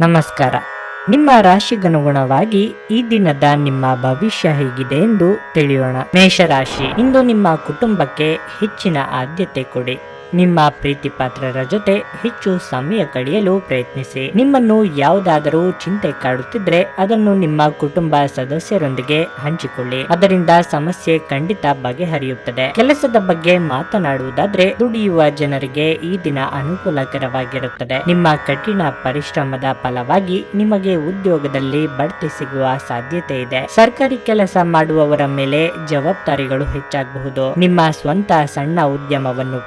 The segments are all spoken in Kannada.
ನಮಸ್ಕಾರ. ನಿಮ್ಮ ರಾಶಿಗನುಗುಣವಾಗಿ ಈ ದಿನದ ನಿಮ್ಮ ಭವಿಷ್ಯ ಹೇಗಿದೆ ಎಂದು ತಿಳಿಯೋಣ. ಮೇಷರಾಶಿ, ಇಂದು ನಿಮ್ಮ ಕುಟುಂಬಕ್ಕೆ ಹೆಚ್ಚಿನ ಆದ್ಯತೆ ಕೊಡಿ. ನಿಮ್ಮ ಪ್ರೀತಿ ಪಾತ್ರರ ಜೊತೆ ಹೆಚ್ಚು ಸಮಯ ಕಳೆಯಲು ಪ್ರಯತ್ನಿಸಿ. ನಿಮ್ಮನ್ನು ಯಾವುದಾದರೂ ಚಿಂತೆ ಕಾಡುತ್ತಿದ್ರೆ ಅದನ್ನು ನಿಮ್ಮ ಕುಟುಂಬ ಸದಸ್ಯರೊಂದಿಗೆ ಹಂಚಿಕೊಳ್ಳಿ. ಅದರಿಂದ ಸಮಸ್ಯೆ ಖಂಡಿತ ಬಗೆಹರಿಯುತ್ತದೆ. ಕೆಲಸದ ಬಗ್ಗೆ ಮಾತನಾಡುವುದಾದ್ರೆ ದುಡಿಯುವ ಜನರಿಗೆ ಈ ದಿನ ಅನುಕೂಲಕರವಾಗಿರುತ್ತದೆ. ನಿಮ್ಮ ಕಠಿಣ ಪರಿಶ್ರಮದ ಫಲವಾಗಿ ನಿಮಗೆ ಉದ್ಯೋಗದಲ್ಲಿ ಬಡ್ತಿ ಸಿಗುವ ಸಾಧ್ಯತೆ ಇದೆ. ಸರ್ಕಾರಿ ಕೆಲಸ ಮಾಡುವವರ ಮೇಲೆ ಜವಾಬ್ದಾರಿಗಳು ಹೆಚ್ಚಾಗಬಹುದು. ನಿಮ್ಮ ಸ್ವಂತ ಸಣ್ಣ ಉದ್ಯಮವನ್ನು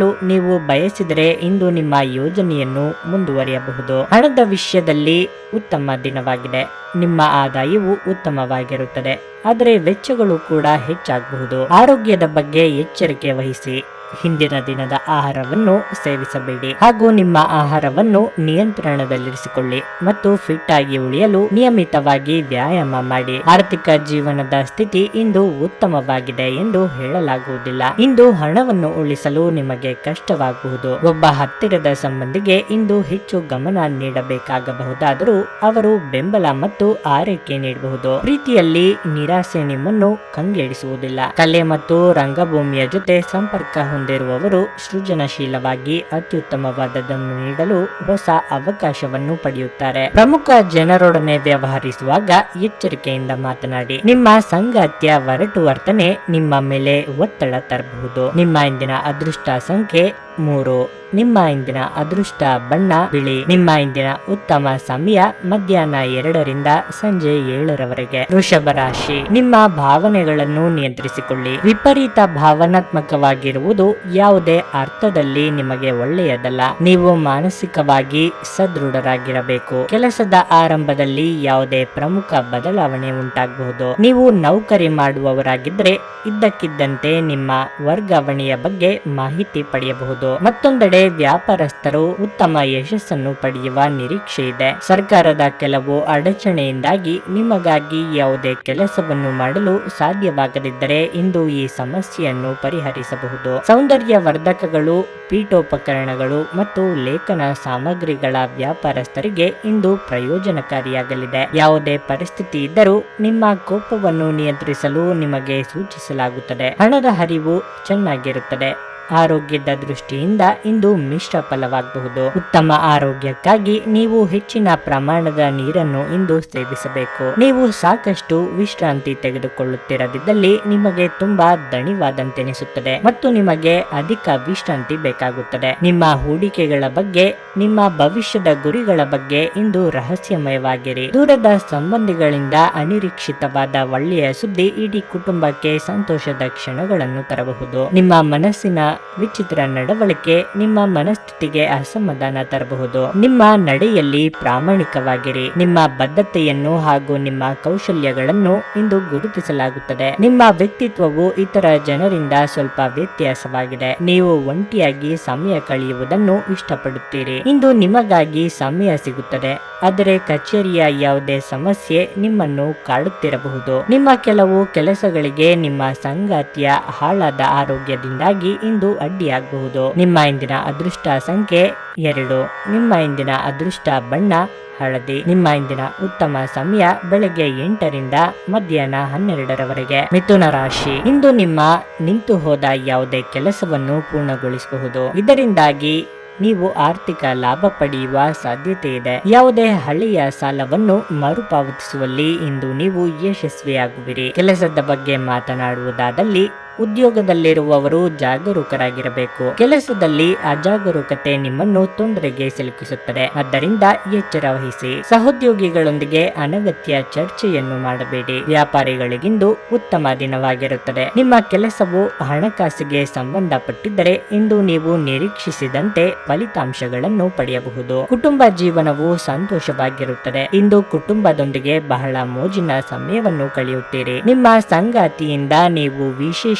ನೀವು ಬಯಸಿದರೆ ಇಂದು ನಿಮ್ಮ ಯೋಜನೆಯನ್ನು ಮುಂದುವರಿಯಬಹುದು. ಹಣದ ವಿಷಯದಲ್ಲಿ ಉತ್ತಮ ದಿನವಾಗಿದೆ. ನಿಮ್ಮ ಆದಾಯವು ಉತ್ತಮವಾಗಿರುತ್ತದೆ. ಆದರೆ ವೆಚ್ಚಗಳು ಕೂಡ ಹೆಚ್ಚಾಗಬಹುದು. ಆರೋಗ್ಯದ ಬಗ್ಗೆ ಎಚ್ಚರಿಕೆ ವಹಿಸಿ. ಹಿಂದಿನ ದಿನದ ಆಹಾರವನ್ನು ಸೇವಿಸಬೇಡಿ. ಹಾಗೂ ನಿಮ್ಮ ಆಹಾರವನ್ನು ನಿಯಂತ್ರಣದಲ್ಲಿರಿಸಿಕೊಳ್ಳಿ ಮತ್ತು ಫಿಟ್ ಆಗಿ ಉಳಿಯಲು ನಿಯಮಿತವಾಗಿ ವ್ಯಾಯಾಮ ಮಾಡಿ. ಆರ್ಥಿಕ ಜೀವನದ ಸ್ಥಿತಿ ಇಂದು ಉತ್ತಮವಾಗಿದೆ ಎಂದು ಹೇಳಲಾಗುವುದಿಲ್ಲ. ಇಂದು ಹಣವನ್ನು ಉಳಿಸಲು ನಿಮಗೆ ಕಷ್ಟವಾಗುವುದು. ಒಬ್ಬ ಹತ್ತಿರದ ಸಂಬಂಧಿಗೆ ಇಂದು ಹೆಚ್ಚು ಗಮನ ನೀಡಬೇಕಾಗಬಹುದಾದರೂ ಅವರು ಬೆಂಬಲ ಮತ್ತು ಆರೈಕೆ ನೀಡಬಹುದು. ಪ್ರೀತಿಯಲ್ಲಿ ನಿರಾಸೆ ನಿಮ್ಮನ್ನು ಕಂಗೆಡಿಸುವುದಿಲ್ಲ. ಕಲೆ ಮತ್ತು ರಂಗಭೂಮಿಯ ಜೊತೆ ಸಂಪರ್ಕ ಹೊಂದಿರುವವರು ಸೃಜನಶೀಲವಾಗಿ ಅತ್ಯುತ್ತಮವಾದದನ್ನು ನೀಡಲು ಹೊಸ ಅವಕಾಶವನ್ನು ಪಡೆಯುತ್ತಾರೆ. ಪ್ರಮುಖ ಜನರೊಡನೆ ವ್ಯವಹರಿಸುವಾಗ ಎಚ್ಚರಿಕೆಯಿಂದ ಮಾತನಾಡಿ, ನಿಮ್ಮ ಸಂಗಾತಿಯ ಒರಟು ವರ್ತನೆ ನಿಮ್ಮ ಮೇಲೆ ಒತ್ತಡ ತರಬಹುದು. ನಿಮ್ಮ ಇಂದಿನ ಅದೃಷ್ಟ ಸಂಖ್ಯೆ ಮೂರು, ನಿಮ್ಮ ಇಂದಿನ ಅದೃಷ್ಟ ಬಣ್ಣ, ಬಿಳಿ. ನಿಮ್ಮ ಇಂದಿನ ಉತ್ತಮ ಸಮಯ ಮಧ್ಯಾಹ್ನ ಎರಡರಿಂದ ಸಂಜೆ ಏಳರವರೆಗೆ. ವೃಷಭ ರಾಶಿ, ನಿಮ್ಮ ಭಾವನೆಗಳನ್ನು ನಿಯಂತ್ರಿಸಿಕೊಳ್ಳಿ. ವಿಪರೀತ ಭಾವನಾತ್ಮಕವಾಗಿರುವುದು ಯಾವುದೇ ಅರ್ಥದಲ್ಲಿ ನಿಮಗೆ ಒಳ್ಳೆಯದಲ್ಲ. ನೀವು ಮಾನಸಿಕವಾಗಿ ಸದೃಢರಾಗಿರಬೇಕು. ಕೆಲಸದ ಆರಂಭದಲ್ಲಿ ಯಾವುದೇ ಪ್ರಮುಖ ಬದಲಾವಣೆ ಉಂಟಾಗಬಹುದು. ನೀವು ನೌಕರಿ ಮಾಡುವವರಾಗಿದ್ದರೆ ಇದ್ದಕ್ಕಿದ್ದಂತೆ ನಿಮ್ಮ ವರ್ಗಾವಣೆಯ ಬಗ್ಗೆ ಮಾಹಿತಿ ಪಡೆಯಬಹುದು. ಮತ್ತೊಂದೆಡೆ ವ್ಯಾಪಾರಸ್ಥರು ಉತ್ತಮ ಯಶಸ್ಸನ್ನು ಪಡೆಯುವ ನಿರೀಕ್ಷೆ ಇದೆ. ಸರ್ಕಾರದ ಕೆಲವು ಅಡಚಣೆಯಿಂದಾಗಿ ನಿಮಗಾಗಿ ಯಾವುದೇ ಕೆಲಸವನ್ನು ಮಾಡಲು ಸಾಧ್ಯವಾಗದಿದ್ದರೆ ಇಂದು ಈ ಸಮಸ್ಯೆಯನ್ನು ಪರಿಹರಿಸಬಹುದು. ಸೌಂದರ್ಯ ವರ್ಧಕಗಳು ಪೀಠೋಪಕರಣಗಳು ಮತ್ತು ಲೇಖನ ಸಾಮಗ್ರಿಗಳ ವ್ಯಾಪಾರಸ್ಥರಿಗೆ ಇಂದು ಪ್ರಯೋಜನಕಾರಿಯಾಗಲಿದೆ. ಯಾವುದೇ ಪರಿಸ್ಥಿತಿ ಇದ್ದರೂ ನಿಮ್ಮ ಕೋಪವನ್ನು ನಿಯಂತ್ರಿಸಲು ನಿಮಗೆ ಸೂಚಿಸಲಾಗುತ್ತದೆ. ಹಣದ ಹರಿವು ಚೆನ್ನಾಗಿರುತ್ತದೆ. ಆರೋಗ್ಯದ ದೃಷ್ಟಿಯಿಂದ ಇಂದು ಮಿಶ್ರ ಫಲವಾಗಬಹುದು. ಉತ್ತಮ ಆರೋಗ್ಯಕ್ಕಾಗಿ ನೀವು ಹೆಚ್ಚಿನ ಪ್ರಮಾಣದ ನೀರನ್ನು ಇಂದು ಸೇವಿಸಬೇಕು. ನೀವು ಸಾಕಷ್ಟು ವಿಶ್ರಾಂತಿ ತೆಗೆದುಕೊಳ್ಳುತ್ತಿರದಿದ್ದಲ್ಲಿ ನಿಮಗೆ ತುಂಬಾ ದಣಿವಾದಂತೆನಿಸುತ್ತದೆ ಮತ್ತು ನಿಮಗೆ ಅಧಿಕ ವಿಶ್ರಾಂತಿ ಬೇಕಾಗುತ್ತದೆ. ನಿಮ್ಮ ಹೂಡಿಕೆಗಳ ಬಗ್ಗೆ, ನಿಮ್ಮ ಭವಿಷ್ಯದ ಗುರಿಗಳ ಬಗ್ಗೆ ಇಂದು ರಹಸ್ಯಮಯವಾಗಿರಿ. ದೂರದ ಸಂಬಂಧಿಗಳಿಂದ ಅನಿರೀಕ್ಷಿತವಾದ ಒಳ್ಳೆಯ ಸುದ್ದಿ ಇಡೀ ಕುಟುಂಬಕ್ಕೆ ಸಂತೋಷದ ಕ್ಷಣಗಳನ್ನು ತರಬಹುದು. ನಿಮ್ಮ ಮನಸ್ಸಿನ ವಿಚಿತ್ರ ನಡವಳಿಕೆ ನಿಮ್ಮ ಮನಸ್ಥಿತಿಗೆ ಅಸಮಾಧಾನ ತರಬಹುದು. ನಿಮ್ಮ ನಡೆಯಲ್ಲಿ ಪ್ರಾಮಾಣಿಕವಾಗಿರಿ. ನಿಮ್ಮ ಬದ್ಧತೆಯನ್ನು ಹಾಗೂ ನಿಮ್ಮ ಕೌಶಲ್ಯಗಳನ್ನು ಇಂದು ಗುರುತಿಸಲಾಗುತ್ತದೆ. ನಿಮ್ಮ ವ್ಯಕ್ತಿತ್ವವು ಇತರ ಜನರಿಂದ ಸ್ವಲ್ಪ ವ್ಯತ್ಯಾಸವಾಗಿದೆ. ನೀವು ಒಂಟಿಯಾಗಿ ಸಮಯ ಕಳೆಯುವುದನ್ನು ಇಷ್ಟಪಡುತ್ತೀರಿ. ಇಂದು ನಿಮಗಾಗಿ ಸಮಯ ಸಿಗುತ್ತದೆ. ಆದರೆ ಕಚೇರಿಯ ಯಾವುದೇ ಸಮಸ್ಯೆ ನಿಮ್ಮನ್ನು ಕಾಡುತ್ತಿರಬಹುದು. ನಿಮ್ಮ ಕೆಲವು ಕೆಲಸಗಳಿಗೆ ನಿಮ್ಮ ಸಂಗಾತಿಯ ಹಾಳಾದ ಆರೋಗ್ಯದಿಂದಾಗಿ ಇಂದು ಅಡ್ಡಿಯಾಗಬಹುದು. ನಿಮ್ಮ ಇಂದಿನ ಅದೃಷ್ಟ ಸಂಖ್ಯೆ ಎರಡು. ನಿಮ್ಮ ಇಂದಿನ ಅದೃಷ್ಟ ಬಣ್ಣ ಹಳದಿ. ನಿಮ್ಮ ಇಂದಿನ ಉತ್ತಮ ಸಮಯ ಬೆಳಗ್ಗೆ ಎಂಟರಿಂದ ಮಧ್ಯಾಹ್ನ ಹನ್ನೆರಡರವರೆಗೆ. ಮಿಥುನ ರಾಶಿ. ಇಂದು ನಿಮ್ಮ ನಿಂತು ಹೋದ ಯಾವುದೇ ಕೆಲಸವನ್ನು ಪೂರ್ಣಗೊಳಿಸಬಹುದು. ಇದರಿಂದಾಗಿ ನೀವು ಆರ್ಥಿಕ ಲಾಭ ಪಡೆಯುವ ಸಾಧ್ಯತೆ ಇದೆ ಯಾವುದೇ ಹಳೆಯ ಸಾಲವನ್ನು ಮರುಪಾವತಿಸುವಲ್ಲಿ ಇಂದು ನೀವು ಯಶಸ್ವಿಯಾಗುವಿರಿ. ಕೆಲಸದ ಬಗ್ಗೆ ಮಾತನಾಡುವುದಾದಲ್ಲಿ ಉದ್ಯೋಗದಲ್ಲಿರುವವರು ಜಾಗರೂಕರಾಗಿರಬೇಕು. ಕೆಲಸದಲ್ಲಿ ಅಜಾಗರೂಕತೆ ನಿಮ್ಮನ್ನು ತೊಂದರೆಗೆ ಸಿಲುಕಿಸುತ್ತದೆ. ಆದ್ದರಿಂದ ಎಚ್ಚರ ವಹಿಸಿ. ಸಹೋದ್ಯೋಗಿಗಳೊಂದಿಗೆ ಅನಗತ್ಯ ಚರ್ಚೆಯನ್ನು ಮಾಡಬೇಡಿ. ವ್ಯಾಪಾರಿಗಳಿಗಿಂದು ಉತ್ತಮ ದಿನವಾಗಿರುತ್ತದೆ. ನಿಮ್ಮ ಕೆಲಸವು ಹಣಕಾಸಿಗೆ ಸಂಬಂಧಪಟ್ಟಿದ್ದರೆ ಇಂದು ನೀವು ನಿರೀಕ್ಷಿಸಿದಂತೆ ಫಲಿತಾಂಶಗಳನ್ನು ಪಡೆಯಬಹುದು. ಕುಟುಂಬ ಜೀವನವು ಸಂತೋಷವಾಗಿರುತ್ತದೆ. ಇಂದು ಕುಟುಂಬದೊಂದಿಗೆ ಬಹಳ ಮೋಜಿನ ಸಮಯವನ್ನು ಕಳೆಯುತ್ತೀರಿ. ನಿಮ್ಮ ಸಂಗಾತಿಯಿಂದ ನೀವು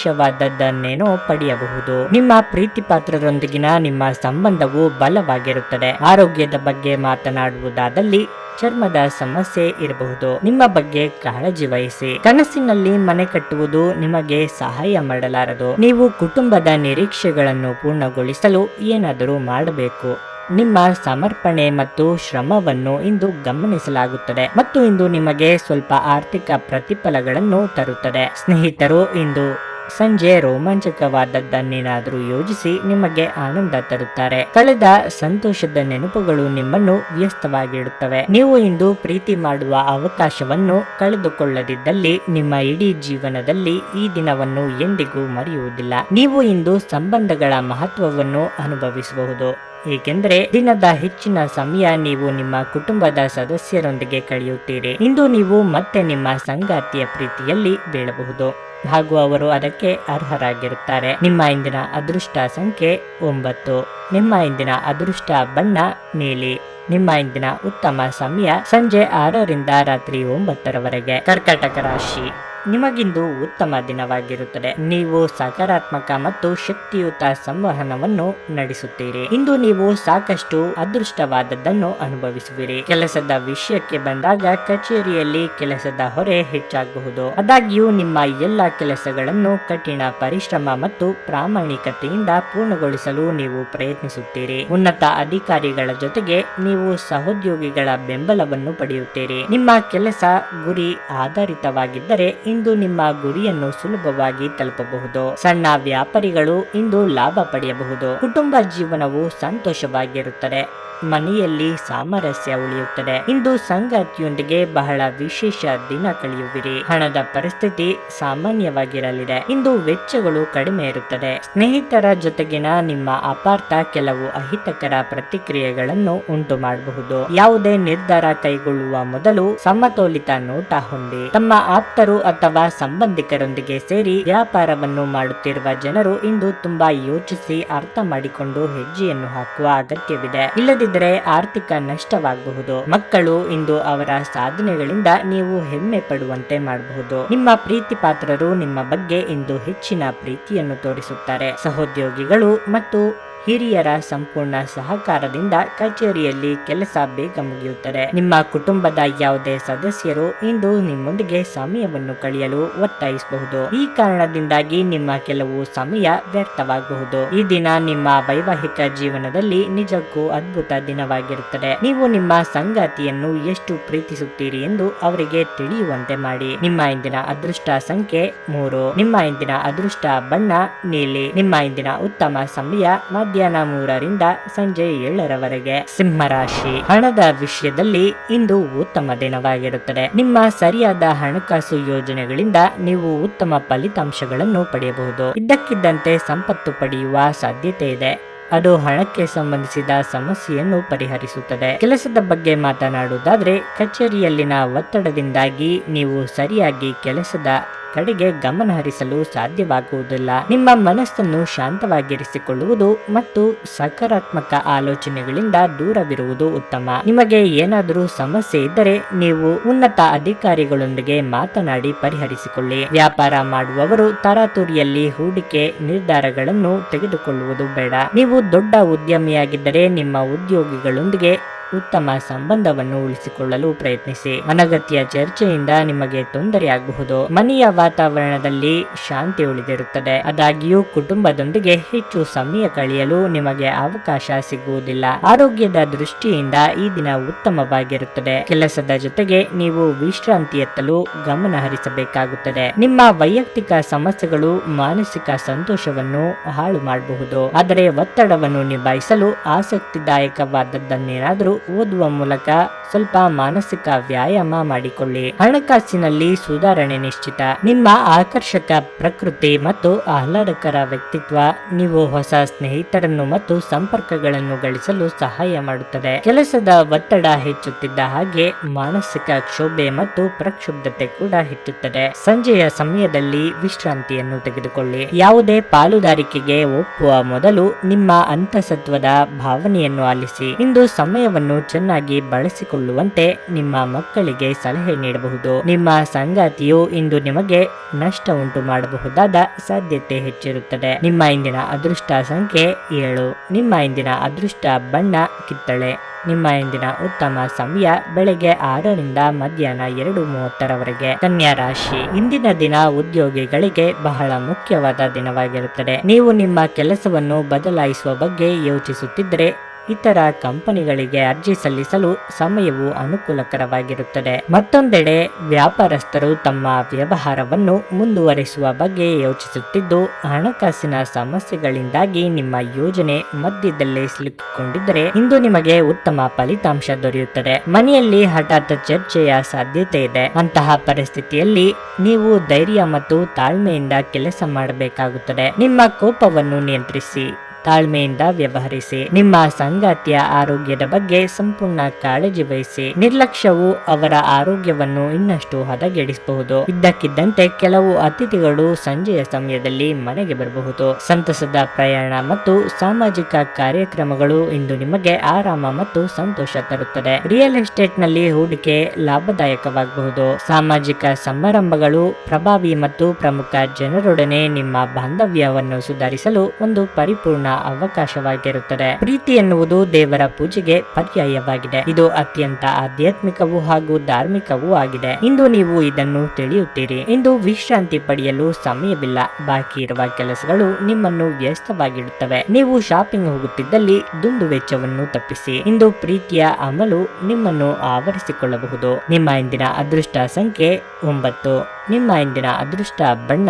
ವಿಶೇಷವಾದದ್ದನ್ನೇನೋ ಪಡೆಯಬಹುದು. ನಿಮ್ಮ ಪ್ರೀತಿ ಪಾತ್ರರೊಂದಿಗಿನ ನಿಮ್ಮ ಸಂಬಂಧವು ಬಲವಾಗಿರುತ್ತದೆ. ಆರೋಗ್ಯದ ಬಗ್ಗೆ ಮಾತನಾಡುವುದಾದಲ್ಲಿ ಚರ್ಮದ ಸಮಸ್ಯೆ ಇರಬಹುದು. ನಿಮ್ಮ ಬಗ್ಗೆ ಕಾಳಜಿ ವಹಿಸಿ. ಕನಸಿನಲ್ಲಿ ಮನೆ ಕಟ್ಟುವುದು ನಿಮಗೆ ಸಹಾಯ ಮಾಡಲಾರದು. ನೀವು ಕುಟುಂಬದ ನಿರೀಕ್ಷೆಗಳನ್ನು ಪೂರ್ಣಗೊಳಿಸಲು ಏನಾದರೂ ಮಾಡಬೇಕು. ನಿಮ್ಮ ಸಮರ್ಪಣೆ ಮತ್ತು ಶ್ರಮವನ್ನು ಇಂದು ಗಮನಿಸಲಾಗುತ್ತದೆ ಮತ್ತು ಇಂದು ನಿಮಗೆ ಸ್ವಲ್ಪ ಆರ್ಥಿಕ ಪ್ರತಿಫಲಗಳನ್ನು ತರುತ್ತದೆ. ಸ್ನೇಹಿತರು, ಇಂದು ಸಂಜೆ ರೋಮಾಂಚಕವಾದದ್ದನ್ನೇನಾದರೂ ಯೋಜಿಸಿ ನಿಮಗೆ ಆನಂದ ತರುತ್ತಾರೆ. ಕಳೆದ ಸಂತೋಷದ ನೆನಪುಗಳು ನಿಮ್ಮನ್ನು ವ್ಯಸ್ತವಾಗಿಡುತ್ತವೆ. ನೀವು ಇಂದು ಪ್ರೀತಿ ಮಾಡುವ ಅವಕಾಶವನ್ನು ಕಳೆದುಕೊಳ್ಳದಿದ್ದಲ್ಲಿ ನಿಮ್ಮ ಇಡೀ ಜೀವನದಲ್ಲಿ ಈ ದಿನವನ್ನು ಎಂದಿಗೂ ಮರೆಯುವುದಿಲ್ಲ. ನೀವು ಇಂದು ಸಂಬಂಧಗಳ ಮಹತ್ವವನ್ನು ಅನುಭವಿಸಬಹುದು. ಏಕೆಂದರೆ ದಿನದ ಹೆಚ್ಚಿನ ಸಮಯ ನೀವು ನಿಮ್ಮ ಕುಟುಂಬದ ಸದಸ್ಯರೊಂದಿಗೆ ಕಳೆಯುತ್ತೀರಿ. ಇಂದು ನೀವು ಮತ್ತೆ ನಿಮ್ಮ ಸಂಗಾತಿಯ ಪ್ರೀತಿಯಲ್ಲಿ ಬೀಳಬಹುದು. ಹಾಗೂ ಅವರು ಅದಕ್ಕೆ ಅರ್ಹರಾಗಿರುತ್ತಾರೆ. ನಿಮ್ಮ ಇಂದಿನ ಅದೃಷ್ಟ ಸಂಖ್ಯೆ ಒಂಬತ್ತು. ನಿಮ್ಮ ಇಂದಿನ ಅದೃಷ್ಟ ಬಣ್ಣ ನೀಲಿ. ನಿಮ್ಮ ಇಂದಿನ ಉತ್ತಮ ಸಮಯ ಸಂಜೆ ಆರರಿಂದ ರಾತ್ರಿ ಒಂಬತ್ತರವರೆಗೆ. ಕರ್ಕಾಟಕ ರಾಶಿ. ನಿಮಗಿಂದು ಉತ್ತಮ ದಿನವಾಗಿರುತ್ತದೆ. ನೀವು ಸಕಾರಾತ್ಮಕ ಮತ್ತು ಶಕ್ತಿಯುತ ಸಂವಹನವನ್ನು ನಡೆಸುತ್ತೀರಿ. ಇಂದು ನೀವು ಸಾಕಷ್ಟು ಅದೃಷ್ಟವಾದದ್ದನ್ನು ಅನುಭವಿಸುವಿರಿ. ಕೆಲಸದ ವಿಷಯಕ್ಕೆ ಬಂದಾಗ ಕಚೇರಿಯಲ್ಲಿ ಕೆಲಸದ ಹೊರೆ ಹೆಚ್ಚಾಗಬಹುದು. ಆದಾಗ್ಯೂ, ನಿಮ್ಮ ಎಲ್ಲ ಕೆಲಸಗಳನ್ನು ಕಠಿಣ ಪರಿಶ್ರಮ ಮತ್ತು ಪ್ರಾಮಾಣಿಕತೆಯಿಂದ ಪೂರ್ಣಗೊಳಿಸಲು ನೀವು ಪ್ರಯತ್ನಿಸುತ್ತೀರಿ. ಉನ್ನತ ಅಧಿಕಾರಿಗಳ ಜೊತೆಗೆ ನೀವು ಸಹೋದ್ಯೋಗಿಗಳ ಬೆಂಬಲವನ್ನು ಪಡೆಯುತ್ತೀರಿ. ನಿಮ್ಮ ಕೆಲಸ ಗುರಿ ಆಧಾರಿತವಾಗಿದ್ದರೆ ಇಂದು ನಿಮ್ಮ ಗುರಿಯನ್ನು ಸುಲಭವಾಗಿ ತಲುಪಬಹುದು. ಸಣ್ಣ ವ್ಯಾಪಾರಿಗಳು ಇಂದು ಲಾಭ ಪಡೆಯಬಹುದು. ಕುಟುಂಬ ಜೀವನವು ಸಂತೋಷವಾಗಿರುತ್ತದೆ. ಮನೆಯಲ್ಲಿ ಸಾಮರಸ್ಯ ಉಳಿಯುತ್ತದೆ. ಇಂದು ಸಂಗಾತಿಯೊಂದಿಗೆ ಬಹಳ ವಿಶೇಷ ದಿನ ಕಳೆಯುವಿರಿ. ಹಣದ ಪರಿಸ್ಥಿತಿ ಸಾಮಾನ್ಯವಾಗಿರಲಿದೆ. ಇಂದು ವೆಚ್ಚಗಳು ಕಡಿಮೆ ಇರುತ್ತದೆ. ಸ್ನೇಹಿತರ ಜೊತೆಗಿನ ನಿಮ್ಮ ಅಪಾರ್ಥ ಕೆಲವು ಅಹಿತಕರ ಪ್ರತಿಕ್ರಿಯೆಗಳನ್ನು ಉಂಟು ಮಾಡಬಹುದು ಯಾವುದೇ ನಿರ್ಧಾರ ಕೈಗೊಳ್ಳುವ ಮೊದಲು ಸಮತೋಲಿತ ನೋಟ ಹೊಂದಿ. ತಮ್ಮ ಆಪ್ತರು ಅಥವಾ ಸಂಬಂಧಿಕರೊಂದಿಗೆ ಸೇರಿ ವ್ಯಾಪಾರವನ್ನು ಮಾಡುತ್ತಿರುವ ಜನರು ಇಂದು ತುಂಬಾ ಯೋಚಿಸಿ ಅರ್ಥ ಮಾಡಿಕೊಂಡು ಹೆಜ್ಜೆಯನ್ನು ಹಾಕುವ ಅಗತ್ಯವಿದೆ. ಇಲ್ಲದಿದ್ದರೆ ಆರ್ಥಿಕ ನಷ್ಟವಾಗಬಹುದು. ಮಕ್ಕಳು ಇಂದು ಅವರ ಸಾಧನೆಗಳಿಂದ ನೀವು ಹೆಮ್ಮೆ ಪಡುವಂತೆ ಮಾಡಬಹುದು. ನಿಮ್ಮ ಪ್ರೀತಿ ಪಾತ್ರರು ನಿಮ್ಮ ಬಗ್ಗೆ ಇಂದು ಹೆಚ್ಚಿನ ಪ್ರೀತಿಯನ್ನು ತೋರಿಸುತ್ತಾರೆ. ಸಹೋದ್ಯೋಗಿಗಳು ಮತ್ತು ಹಿರಿಯರ ಸಂಪೂರ್ಣ ಸಹಕಾರದಿಂದ ಕಚೇರಿಯಲ್ಲಿ ಕೆಲಸ ಬೇಗ ಮುಗಿಯುತ್ತದೆ. ನಿಮ್ಮ ಕುಟುಂಬದ ಯಾವುದೇ ಸದಸ್ಯರು ಇಂದು ನಿಮ್ಮೊಂದಿಗೆ ಸಮಯವನ್ನು ಕಳೆಯಲು ಒತ್ತಾಯಿಸಬಹುದು. ಈ ಕಾರಣದಿಂದಾಗಿ ನಿಮ್ಮ ಕೆಲವು ಸಮಯ ವ್ಯರ್ಥವಾಗಬಹುದು. ಈ ದಿನ ನಿಮ್ಮ ವೈವಾಹಿಕ ಜೀವನದಲ್ಲಿ ನಿಜಕ್ಕೂ ಅದ್ಭುತ ದಿನವಾಗಿರುತ್ತದೆ. ನೀವು ನಿಮ್ಮ ಸಂಗಾತಿಯನ್ನು ಎಷ್ಟು ಪ್ರೀತಿಸುತ್ತೀರಿ ಎಂದು ಅವರಿಗೆ ತಿಳಿಯುವಂತೆ ಮಾಡಿ. ನಿಮ್ಮ ಇಂದಿನ ಅದೃಷ್ಟ ಸಂಖ್ಯೆ ಮೂರು. ನಿಮ್ಮ ಇಂದಿನ ಅದೃಷ್ಟ ಬಣ್ಣ, ನೀಲಿ. ನಿಮ್ಮ ಇಂದಿನ ಉತ್ತಮ ಸಮಯ ಮಧ್ಯಾಹ್ನ ಮೂರರಿಂದ ಸಂಜೆ ಏಳರವರೆಗೆ ಸಿಂಹರಾಶಿ ಹಣದ ವಿಷಯದಲ್ಲಿ ಇಂದು ಉತ್ತಮ ದಿನವಾಗಿರುತ್ತದೆ. ನಿಮ್ಮ ಸರಿಯಾದ ಹಣಕಾಸು ಯೋಜನೆಗಳಿಂದ ನೀವು ಉತ್ತಮ ಫಲಿತಾಂಶಗಳನ್ನು ಪಡೆಯಬಹುದು. ಇದ್ದಕ್ಕಿದ್ದಂತೆ ಸಂಪತ್ತು ಪಡೆಯುವ ಸಾಧ್ಯತೆ ಇದೆ. ಅದು ಹಣಕ್ಕೆ ಸಂಬಂಧಿಸಿದ ಸಮಸ್ಯೆಯನ್ನು ಪರಿಹರಿಸುತ್ತದೆ. ಕೆಲಸದ ಬಗ್ಗೆ ಮಾತನಾಡುವುದಾದ್ರೆ, ಕಚೇರಿಯಲ್ಲಿನ ಒತ್ತಡದಿಂದಾಗಿ ನೀವು ಸರಿಯಾಗಿ ಕೆಲಸದ ಕಡೆಗೆ ಗಮನ ಹರಿಸಲು ಸಾಧ್ಯವಾಗುವುದಿಲ್ಲ. ನಿಮ್ಮ ಮನಸ್ಸನ್ನು ಶಾಂತವಾಗಿರಿಸಿಕೊಳ್ಳುವುದು ಮತ್ತು ಸಕಾರಾತ್ಮಕ ಆಲೋಚನೆಗಳಿಂದ ದೂರವಿರುವುದು ಉತ್ತಮ. ನಿಮಗೆ ಏನಾದರೂ ಸಮಸ್ಯೆ ಇದ್ದರೆ ನೀವು ಉನ್ನತ ಅಧಿಕಾರಿಗಳೊಂದಿಗೆ ಮಾತನಾಡಿ ಪರಿಹರಿಸಿಕೊಳ್ಳಿ. ವ್ಯಾಪಾರ ಮಾಡುವವರು ತರಾತುರಿಯಲ್ಲಿ ಹೂಡಿಕೆ ನಿರ್ಧಾರಗಳನ್ನು ತೆಗೆದುಕೊಳ್ಳುವುದು ಬೇಡ. ನೀವು ದೊಡ್ಡ ಉದ್ಯಮಿಯಾಗಿದ್ದರೆ ನಿಮ್ಮ ಉದ್ಯೋಗಿಗಳೊಂದಿಗೆ ಉತ್ತಮ ಸಂಬಂಧವನ್ನು ಉಳಿಸಿಕೊಳ್ಳಲು ಪ್ರಯತ್ನಿಸಿ. ಅನಗತ್ಯ ಚರ್ಚೆಯಿಂದ ನಿಮಗೆ ತೊಂದರೆಯಾಗಬಹುದು. ಮನೆಯ ವಾತಾವರಣದಲ್ಲಿ ಶಾಂತಿ ಉಳಿದಿರುತ್ತದೆ. ಆದಾಗ್ಯೂ ಕುಟುಂಬದೊಂದಿಗೆ ಹೆಚ್ಚು ಸಮಯ ಕಳೆಯಲು ನಿಮಗೆ ಅವಕಾಶ ಸಿಗುವುದಿಲ್ಲ. ಆರೋಗ್ಯದ ದೃಷ್ಟಿಯಿಂದ ಈ ದಿನ ಉತ್ತಮವಾಗಿರುತ್ತದೆ. ಕೆಲಸದ ಜೊತೆಗೆ ನೀವು ವಿಶ್ರಾಂತಿಯತ್ತಲು ಗಮನ ಹರಿಸಬೇಕಾಗುತ್ತದೆ. ನಿಮ್ಮ ವೈಯಕ್ತಿಕ ಸಮಸ್ಯೆಗಳು ಮಾನಸಿಕ ಸಂತೋಷವನ್ನು ಹಾಳು ಮಾಡಬಹುದು. ಆದರೆ ಒತ್ತಡವನ್ನು ನಿಭಾಯಿಸಲು ಆಸಕ್ತಿದಾಯಕವಾದದ್ದನ್ನೇನಾದರೂ ಓದುವ ಮೂಲಕ ಸ್ವಲ್ಪ ಮಾನಸಿಕ ವ್ಯಾಯಾಮ ಮಾಡಿಕೊಳ್ಳಿ. ಹಣಕಾಸಿನಲ್ಲಿ ಸುಧಾರಣೆ ನಿಶ್ಚಿತ. ನಿಮ್ಮ ಆಕರ್ಷಕ ಪ್ರಕೃತಿ ಮತ್ತು ಆಹ್ಲಾದಕರ ವ್ಯಕ್ತಿತ್ವ ನೀವು ಹೊಸ ಸ್ನೇಹಿತರನ್ನು ಮತ್ತು ಸಂಪರ್ಕಗಳನ್ನು ಗಳಿಸಲು ಸಹಾಯ ಮಾಡುತ್ತದೆ. ಕೆಲಸದ ಒತ್ತಡ ಹೆಚ್ಚುತ್ತಿದ್ದ ಹಾಗೆ ಮಾನಸಿಕ ಕ್ಷೋಭೆ ಮತ್ತು ಪ್ರಕ್ಷುಬ್ಧತೆ ಕೂಡ ಹೆಚ್ಚುತ್ತದೆ. ಸಂಜೆಯ ಸಮಯದಲ್ಲಿ ವಿಶ್ರಾಂತಿಯನ್ನು ತೆಗೆದುಕೊಳ್ಳಿ. ಯಾವುದೇ ಪಾಲುದಾರಿಕೆಗೆ ಒಪ್ಪುವ ಮೊದಲು ನಿಮ್ಮ ಅಂತಸತ್ವದ ಭಾವನೆಯನ್ನು ಆಲಿಸಿ. ಇಂದು ಸಮಯವನ್ನು ಚೆನ್ನಾಗಿ ಬಳಸಿಕೊಳ್ಳುವಂತೆ ನಿಮ್ಮ ಮಕ್ಕಳಿಗೆ ಸಲಹೆ ನೀಡಬಹುದು. ನಿಮ್ಮ ಸಂಗಾತಿಯು ಇಂದು ನಿಮಗೆ ನಷ್ಟ ಉಂಟು ಮಾಡಬಹುದಾದ ಸಾಧ್ಯತೆ ಹೆಚ್ಚಿರುತ್ತದೆ. ನಿಮ್ಮ ಇಂದಿನ ಅದೃಷ್ಟ ಸಂಖ್ಯೆ ಏಳು. ನಿಮ್ಮ ಇಂದಿನ ಅದೃಷ್ಟ ಬಣ್ಣ ಕಿತ್ತಳೆ. ನಿಮ್ಮ ಇಂದಿನ ಉತ್ತಮ ಸಮಯ ಬೆಳಗ್ಗೆ ಆರರಿಂದ ಮಧ್ಯಾಹ್ನ ಎರಡು ಮೂವತ್ತರವರೆಗೆ. ಕನ್ಯಾ ರಾಶಿ, ಇಂದಿನ ದಿನ ಉದ್ಯೋಗಿಗಳಿಗೆ ಬಹಳ ಮುಖ್ಯವಾದ ದಿನವಾಗಿರುತ್ತದೆ. ನೀವು ನಿಮ್ಮ ಕೆಲಸವನ್ನು ಬದಲಾಯಿಸುವ ಬಗ್ಗೆ ಯೋಚಿಸುತ್ತಿದ್ದರೆ ಇತರ ಕಂಪನಿಗಳಿಗೆ ಅರ್ಜಿ ಸಲ್ಲಿಸಲು ಸಮಯವು ಅನುಕೂಲಕರವಾಗಿರುತ್ತದೆ. ಮತ್ತೊಂದೆಡೆ, ವ್ಯಾಪಾರಸ್ಥರು ತಮ್ಮ ವ್ಯವಹಾರವನ್ನು ಮುಂದುವರಿಸುವ ಬಗ್ಗೆ ಯೋಚಿಸುತ್ತಿದ್ದು, ಹಣಕಾಸಿನ ಸಮಸ್ಯೆಗಳಿಂದಾಗಿ ನಿಮ್ಮ ಯೋಜನೆ ಮಧ್ಯದಲ್ಲೇ ಸಿಲುಕಿಕೊಂಡಿದ್ದರೆ ಇಂದು ನಿಮಗೆ ಉತ್ತಮ ಫಲಿತಾಂಶ ದೊರೆಯುತ್ತದೆ. ಮನೆಯಲ್ಲಿ ಹಠಾತ್ ಚರ್ಚೆಯ ಸಾಧ್ಯತೆ ಇದೆ. ಅಂತಹ ಪರಿಸ್ಥಿತಿಯಲ್ಲಿ ನೀವು ಧೈರ್ಯ ಮತ್ತು ತಾಳ್ಮೆಯಿಂದ ಕೆಲಸ ಮಾಡಬೇಕಾಗುತ್ತದೆ. ನಿಮ್ಮ ಕೋಪವನ್ನು ನಿಯಂತ್ರಿಸಿ. ತಾಳ್ಮೆಯಿಂದ ವ್ಯವಹರಿಸಿ. ನಿಮ್ಮ ಸಂಗಾತಿಯ ಆರೋಗ್ಯದ ಬಗ್ಗೆ ಸಂಪೂರ್ಣ ಕಾಳಜಿ ವಹಿಸಿ. ನಿರ್ಲಕ್ಷ್ಯವು ಅವರ ಆರೋಗ್ಯವನ್ನು ಇನ್ನಷ್ಟು ಹದಗೆಡಿಸಬಹುದು. ಇದ್ದಕ್ಕಿದ್ದಂತೆ ಕೆಲವು ಅತಿಥಿಗಳು ಸಂಜೆಯ ಸಮಯದಲ್ಲಿ ಮನೆಗೆ ಬರಬಹುದು. ಸಂತಸದ ಪ್ರಯಾಣ ಮತ್ತು ಸಾಮಾಜಿಕ ಕಾರ್ಯಕ್ರಮಗಳು ಇಂದು ನಿಮಗೆ ಆರಾಮ ಮತ್ತು ಸಂತೋಷ ತರುತ್ತದೆ. ರಿಯಲ್ ಎಸ್ಟೇಟ್ನಲ್ಲಿ ಹೂಡಿಕೆ ಲಾಭದಾಯಕವಾಗಬಹುದು. ಸಾಮಾಜಿಕ ಸಮಾರಂಭಗಳು ಪ್ರಭಾವಿ ಮತ್ತು ಪ್ರಮುಖ ಜನರೊಡನೆ ನಿಮ್ಮ ಬಾಂಧವ್ಯವನ್ನು ಸುಧಾರಿಸಲು ಒಂದು ಪರಿಪೂರ್ಣ ಅವಕಾಶವಾಗಿರುತ್ತದೆ. ಪ್ರೀತಿ ಎನ್ನುವುದು ದೇವರ ಪೂಜೆಗೆ ಪರ್ಯಾಯವಾಗಿದೆ. ಇದು ಅತ್ಯಂತ ಆಧ್ಯಾತ್ಮಿಕವೂ ಹಾಗೂ ಧಾರ್ಮಿಕವೂ ಆಗಿದೆ. ಇಂದು ನೀವು ಇದನ್ನು ತಿಳಿಯುತ್ತೀರಿ. ಇಂದು ವಿಶ್ರಾಂತಿ ಪಡೆಯಲು ಸಮಯವಿಲ್ಲ. ಬಾಕಿ ಇರುವ ಕೆಲಸಗಳು ನಿಮ್ಮನ್ನು ವ್ಯಸ್ತವಾಗಿಡುತ್ತವೆ. ನೀವು ಶಾಪಿಂಗ್ ಹೋಗುತ್ತಿದ್ದಲ್ಲಿ ದುಂದು ವೆಚ್ಚವನ್ನು ತಪ್ಪಿಸಿ. ಇಂದು ಪ್ರೀತಿಯ ಅಮಲು ನಿಮ್ಮನ್ನು ಆವರಿಸಿಕೊಳ್ಳಬಹುದು. ನಿಮ್ಮ ಇಂದಿನ ಅದೃಷ್ಟ ಸಂಖ್ಯೆ ಒಂಬತ್ತು. ನಿಮ್ಮ ಇಂದಿನ ಅದೃಷ್ಟ ಬಣ್ಣ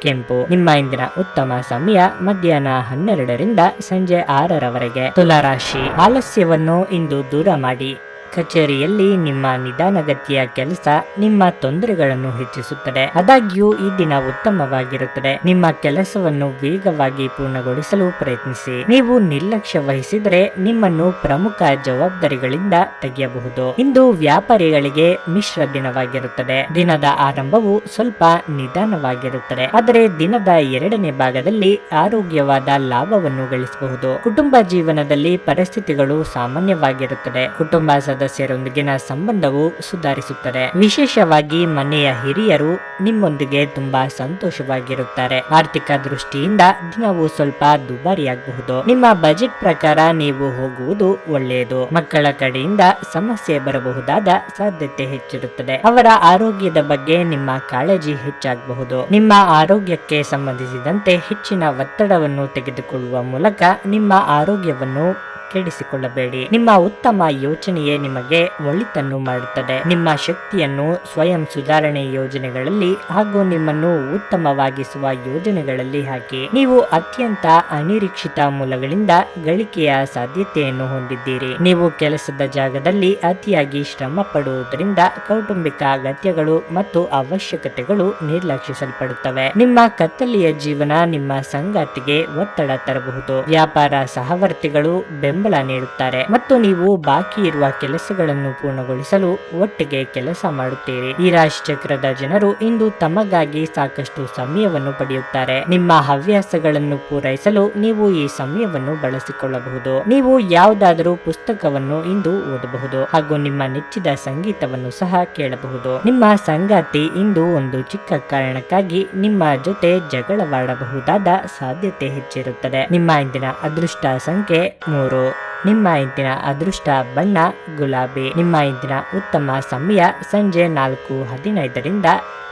ಕೆಂಪು. ನಿಮ್ಮ ಇಂದಿನ ಉತ್ತಮ ಸಮಯ ಮಧ್ಯಾಹ್ನ ಹನ್ನೆರಡರಿಂದ ಸಂಜೆ ಆರರವರೆಗೆ. ತುಲಾರಾಶಿ ಆಲಸ್ಯವನ್ನು ಇಂದು ದೂರ ಮಾಡಿ. ಕಚೇರಿಯಲ್ಲಿ ನಿಮ್ಮ ನಿಧಾನಗತಿಯ ಕೆಲಸ ನಿಮ್ಮ ತೊಂದರೆಗಳನ್ನು ಹೆಚ್ಚಿಸುತ್ತದೆ. ಆದಾಗ್ಯೂ, ಈ ದಿನ ಉತ್ತಮವಾಗಿರುತ್ತದೆ. ನಿಮ್ಮ ಕೆಲಸವನ್ನು ವೇಗವಾಗಿ ಪೂರ್ಣಗೊಳಿಸಲು ಪ್ರಯತ್ನಿಸಿ. ನೀವು ನಿರ್ಲಕ್ಷ್ಯ ವಹಿಸಿದರೆ ನಿಮ್ಮನ್ನು ಪ್ರಮುಖ ಜವಾಬ್ದಾರಿಗಳಿಂದ ತೆಗೆಯಬಹುದು. ಇಂದು ವ್ಯಾಪಾರಿಗಳಿಗೆ ಮಿಶ್ರ ದಿನವಾಗಿರುತ್ತದೆ. ದಿನದ ಆರಂಭವು ಸ್ವಲ್ಪ ನಿಧಾನವಾಗಿರುತ್ತದೆ. ಆದರೆ, ದಿನದ ಎರಡನೇ ಭಾಗದಲ್ಲಿ ಆರೋಗ್ಯವಾದ ಲಾಭವನ್ನು ಗಳಿಸಬಹುದು. ಕುಟುಂಬ ಜೀವನದಲ್ಲಿ ಪರಿಸ್ಥಿತಿಗಳು ಸಾಮಾನ್ಯವಾಗಿರುತ್ತದೆ. ಕುಟುಂಬ ಸದಸ್ಯರೊಂದಿಗಿನ ಸಂಬಂಧವು ಸುಧಾರಿಸುತ್ತದೆ. ವಿಶೇಷವಾಗಿ ಮನೆಯ ಹಿರಿಯರು ನಿಮ್ಮೊಂದಿಗೆ ತುಂಬಾ ಸಂತೋಷವಾಗಿರುತ್ತಾರೆ. ಆರ್ಥಿಕ ದೃಷ್ಟಿಯಿಂದ ದಿನವು ಸ್ವಲ್ಪ ದುಬಾರಿಯಾಗಬಹುದು. ನಿಮ್ಮ ಬಜೆಟ್ ಪ್ರಕಾರ ನೀವು ಹೋಗುವುದು ಒಳ್ಳೆಯದು. ಮಕ್ಕಳ ಕಡೆಯಿಂದ ಸಮಸ್ಯೆ ಬರಬಹುದಾದ ಸಾಧ್ಯತೆ ಹೆಚ್ಚಿರುತ್ತದೆ. ಅವರ ಆರೋಗ್ಯದ ಬಗ್ಗೆ ನಿಮ್ಮ ಕಾಳಜಿ ಹೆಚ್ಚಾಗಬಹುದು. ನಿಮ್ಮ ಆರೋಗ್ಯಕ್ಕೆ ಸಂಬಂಧಿಸಿದಂತೆ ಹೆಚ್ಚಿನ ಒತ್ತಡವನ್ನು ತೆಗೆದುಕೊಳ್ಳುವ ಮೂಲಕ ನಿಮ್ಮ ಆರೋಗ್ಯವನ್ನು ಕೆಡಿಸಿಕೊಳ್ಳಬೇಡಿ ನಿಮ್ಮ ಉತ್ತಮ ಯೋಚನೆಯೇ ನಿಮಗೆ ಒಳಿತನ್ನು ಮಾಡುತ್ತದೆ. ನಿಮ್ಮ ಶಕ್ತಿಯನ್ನು ಸ್ವಯಂ ಸುಧಾರಣೆ ಯೋಜನೆಗಳಲ್ಲಿ ಹಾಗೂ ನಿಮ್ಮನ್ನು ಉತ್ತಮವಾಗಿಸುವ ಯೋಜನೆಗಳಲ್ಲಿ ಹಾಕಿ. ನೀವು ಅತ್ಯಂತ ಅನಿರೀಕ್ಷಿತ ಮೂಲಗಳಿಂದ ಗಳಿಕೆಯ ಸಾಧ್ಯತೆಯನ್ನು ಹೊಂದಿದ್ದೀರಿ. ನೀವು ಕೆಲಸದ ಜಾಗದಲ್ಲಿ ಅತಿಯಾಗಿ ಶ್ರಮ ಪಡುವುದರಿಂದ ಕೌಟುಂಬಿಕ ಅಗತ್ಯಗಳು ಮತ್ತು ಅವಶ್ಯಕತೆಗಳು ನಿರ್ಲಕ್ಷಿಸಲ್ಪಡುತ್ತವೆ. ನಿಮ್ಮ ಕತ್ತಲೆಯ ಜೀವನ ನಿಮ್ಮ ಸಂಗಾತಿಗೆ ಒತ್ತಡ ತರಬಹುದು. ವ್ಯಾಪಾರ ಸಹವರ್ತಿಗಳು ಬೆಂಬಲ ನೀಡುತ್ತಾರೆ ಮತ್ತು ನೀವು ಬಾಕಿ ಇರುವ ಕೆಲಸಗಳನ್ನು ಪೂರ್ಣಗೊಳಿಸಲು ಒಟ್ಟಿಗೆ ಕೆಲಸ ಮಾಡುತ್ತೀರಿ. ಈ ರಾಶಿ ಚಕ್ರದ ಜನರು ಇಂದು ತಮಗಾಗಿ ಸಾಕಷ್ಟು ಸಮಯವನ್ನು ಪಡೆಯುತ್ತಾರೆ. ನಿಮ್ಮ ಹವ್ಯಾಸಗಳನ್ನು ಪೂರೈಸಲು ನೀವು ಈ ಸಮಯವನ್ನು ಬಳಸಿಕೊಳ್ಳಬಹುದು. ನೀವು ಯಾವುದಾದರೂ ಪುಸ್ತಕವನ್ನು ಇಂದು ಓದಬಹುದು ಹಾಗೂ ನಿಮ್ಮ ನೆಚ್ಚಿದ ಸಂಗೀತವನ್ನು ಸಹ ಕೇಳಬಹುದು. ನಿಮ್ಮ ಸಂಗಾತಿ ಇಂದು ಒಂದು ಚಿಕ್ಕ ಕಾರಣಕ್ಕಾಗಿ ನಿಮ್ಮ ಜೊತೆ ಜಗಳವಾಡಬಹುದಾದ ಸಾಧ್ಯತೆ ಹೆಚ್ಚಿರುತ್ತದೆ. ನಿಮ್ಮ ಇಂದಿನ ಅದೃಷ್ಟ ಸಂಖ್ಯೆ ಮೂರು. ನಿಮ್ಮ ಇಂದಿನ ಅದೃಷ್ಟ ಬಣ್ಣ, ಗುಲಾಬಿ. ನಿಮ್ಮ ಇಂದಿನ ಉತ್ತಮ ಸಮಯ ಸಂಜೆ ನಾಲ್ಕು ಹದಿನೈದರಿಂದ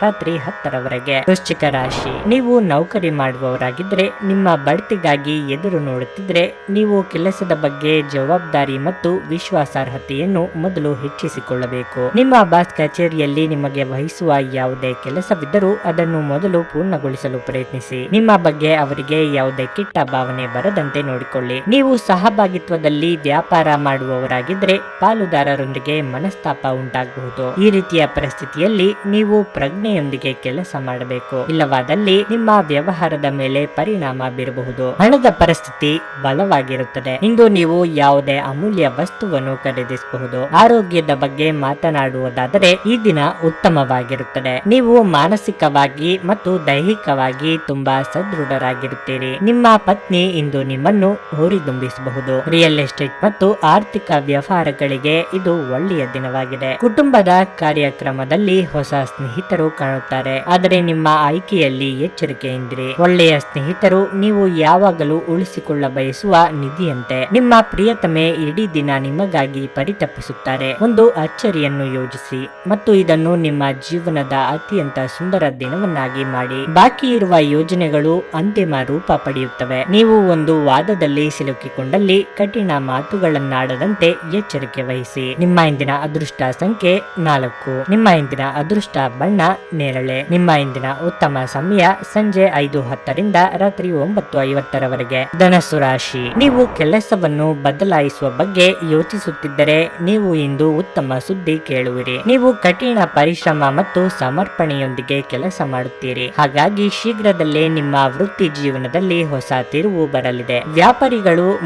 ರಾತ್ರಿ ಹತ್ತರವರೆಗೆ. ವೃಶ್ಚಿಕ ರಾಶಿ. ನೀವು ನೌಕರಿ ಮಾಡುವವರಾಗಿದ್ದರೆ ನಿಮ್ಮ ಬಡ್ತಿಗಾಗಿ ಎದುರು ನೋಡುತ್ತಿದ್ರೆ, ನೀವು ಕೆಲಸದ ಬಗ್ಗೆ ಜವಾಬ್ದಾರಿ ಮತ್ತು ವಿಶ್ವಾಸಾರ್ಹತೆಯನ್ನು ಮೊದಲು ಹೆಚ್ಚಿಸಿಕೊಳ್ಳಬೇಕು. ನಿಮ್ಮ ಬಾಸ್ ಕಚೇರಿಯಲ್ಲಿ ನಿಮಗೆ ವಹಿಸುವ ಯಾವುದೇ ಕೆಲಸವಿದ್ದರೂ ಅದನ್ನು ಮೊದಲು ಪೂರ್ಣಗೊಳಿಸಲು ಪ್ರಯತ್ನಿಸಿ. ನಿಮ್ಮ ಬಗ್ಗೆ ಅವರಿಗೆ ಯಾವುದೇ ಕೆಟ್ಟ ಭಾವನೆ ಬರದಂತೆ ನೋಡಿಕೊಳ್ಳಿ. ನೀವು ಸಹಭಾಗಿತ್ವದಲ್ಲಿ ವ್ಯಾಪಾರ ಮಾಡುವವರಾಗಿದ್ದರೆ ಪಾಲುದಾರರೊಂದಿಗೆ ಮನಸ್ತಾಪ ಉಂಟಾಗಬಹುದು. ಈ ರೀತಿಯ ಪರಿಸ್ಥಿತಿಯಲ್ಲಿ ನೀವು ಪ್ರಜ್ಞೆಯೊಂದಿಗೆ ಕೆಲಸ ಮಾಡಬೇಕು. ಇಲ್ಲವಾದಲ್ಲಿ ನಿಮ್ಮ ವ್ಯವಹಾರದ ಮೇಲೆ ಪರಿಣಾಮ ಬೀರಬಹುದು. ಹಣದ ಪರಿಸ್ಥಿತಿ ಬಲವಾಗಿರುತ್ತದೆ. ಇಂದು ನೀವು ಯಾವುದೇ ಅಮೂಲ್ಯ ವಸ್ತುವನ್ನು ಖರೀದಿಸಬಹುದು. ಆರೋಗ್ಯದ ಬಗ್ಗೆ ಮಾತನಾಡುವುದಾದರೆ ಈ ದಿನ ಉತ್ತಮವಾಗಿರುತ್ತದೆ. ನೀವು ಮಾನಸಿಕವಾಗಿ ಮತ್ತು ದೈಹಿಕವಾಗಿ ತುಂಬಾ ಸದೃಢರಾಗಿರುತ್ತೀರಿ. ನಿಮ್ಮ ಪತ್ನಿ ಇಂದು ನಿಮ್ಮನ್ನು ಹುರಿದುಂಬಿಸಬಹುದು ರಿಯಲ್ ಎಸ್ಟೇಟ್ ಮತ್ತು ಆರ್ಥಿಕ ವ್ಯವಹಾರಗಳಿಗೆ ಇದು ಒಳ್ಳೆಯ ದಿನವಾಗಿದೆ. ಕುಟುಂಬದ ಕಾರ್ಯಕ್ರಮದಲ್ಲಿ ಹೊಸ ಸ್ನೇಹಿತರು ಕಾಣುತ್ತಾರೆ. ಆದರೆ ನಿಮ್ಮ ಆಯ್ಕೆಯಲ್ಲಿ ಎಚ್ಚರಿಕೆಯಿಂದಿರಿ ಒಳ್ಳೆಯ ಸ್ನೇಹಿತರು ನೀವು ಯಾವಾಗಲೂ ಉಳಿಸಿಕೊಳ್ಳ ಬಯಸುವ ನಿಧಿಯಂತೆ. ನಿಮ್ಮ ಪ್ರಿಯತಮೆ ಇಡೀ ದಿನ ನಿಮಗಾಗಿ ಪರಿತಪಿಸುತ್ತಾರೆ. ಒಂದು ಅಚ್ಚರಿಯನ್ನು ಯೋಜಿಸಿ ಮತ್ತು ಇದನ್ನು ನಿಮ್ಮ ಜೀವನದ ಅತ್ಯಂತ ಸುಂದರ ದಿನವನ್ನಾಗಿ ಮಾಡಿ. ಬಾಕಿ ಇರುವ ಯೋಜನೆಗಳು ಅಂತಿಮ ರೂಪ ಪಡೆಯುತ್ತವೆ. ನೀವು ಒಂದು ವಾದದಲ್ಲಿ ಸಿಲುಕಿಕೊಂಡಲ್ಲಿ ಕಠಿಣ ಮಾತುಗಳನ್ನಾಡದಂತೆ ಎಚ್ಚರಿಕೆ ವಹಿಸಿ. ನಿಮ್ಮ ಇಂದಿನ ಅದೃಷ್ಟ ಸಂಖ್ಯೆ ನಾಲ್ಕು. ನಿಮ್ಮ ಇಂದಿನ ಅದೃಷ್ಟ ಬಣ್ಣ ನೇರಳೆ. ನಿಮ್ಮ ಇಂದಿನ ಉತ್ತಮ ಸಮಯ ಸಂಜೆ ಐದು ಹತ್ತರಿಂದ ರಾತ್ರಿ ಒಂಬತ್ತು ಐವತ್ತರವರೆಗೆ. ಧನಸ್ಸು ರಾಶಿ. ನೀವು ಕೆಲಸವನ್ನು ಬದಲಾಯಿಸುವ ಬಗ್ಗೆ ಯೋಚಿಸುತ್ತಿದ್ದರೆ ನೀವು ಇಂದು ಉತ್ತಮ ಸುದ್ದಿ ಕೇಳುವಿರಿ. ನೀವು ಕಠಿಣ ಪರಿಶ್ರಮ ಮತ್ತು ಸಮರ್ಪಣೆಯೊಂದಿಗೆ ಕೆಲಸ ಮಾಡುತ್ತೀರಿ. ಹಾಗಾಗಿ ಶೀಘ್ರದಲ್ಲೇ ನಿಮ್ಮ ವೃತ್ತಿ ಜೀವನದಲ್ಲಿ ಹೊಸ ತಿರುವು ಬರಲಿದೆ. ವ್ಯಾಪಾರಿಗಳು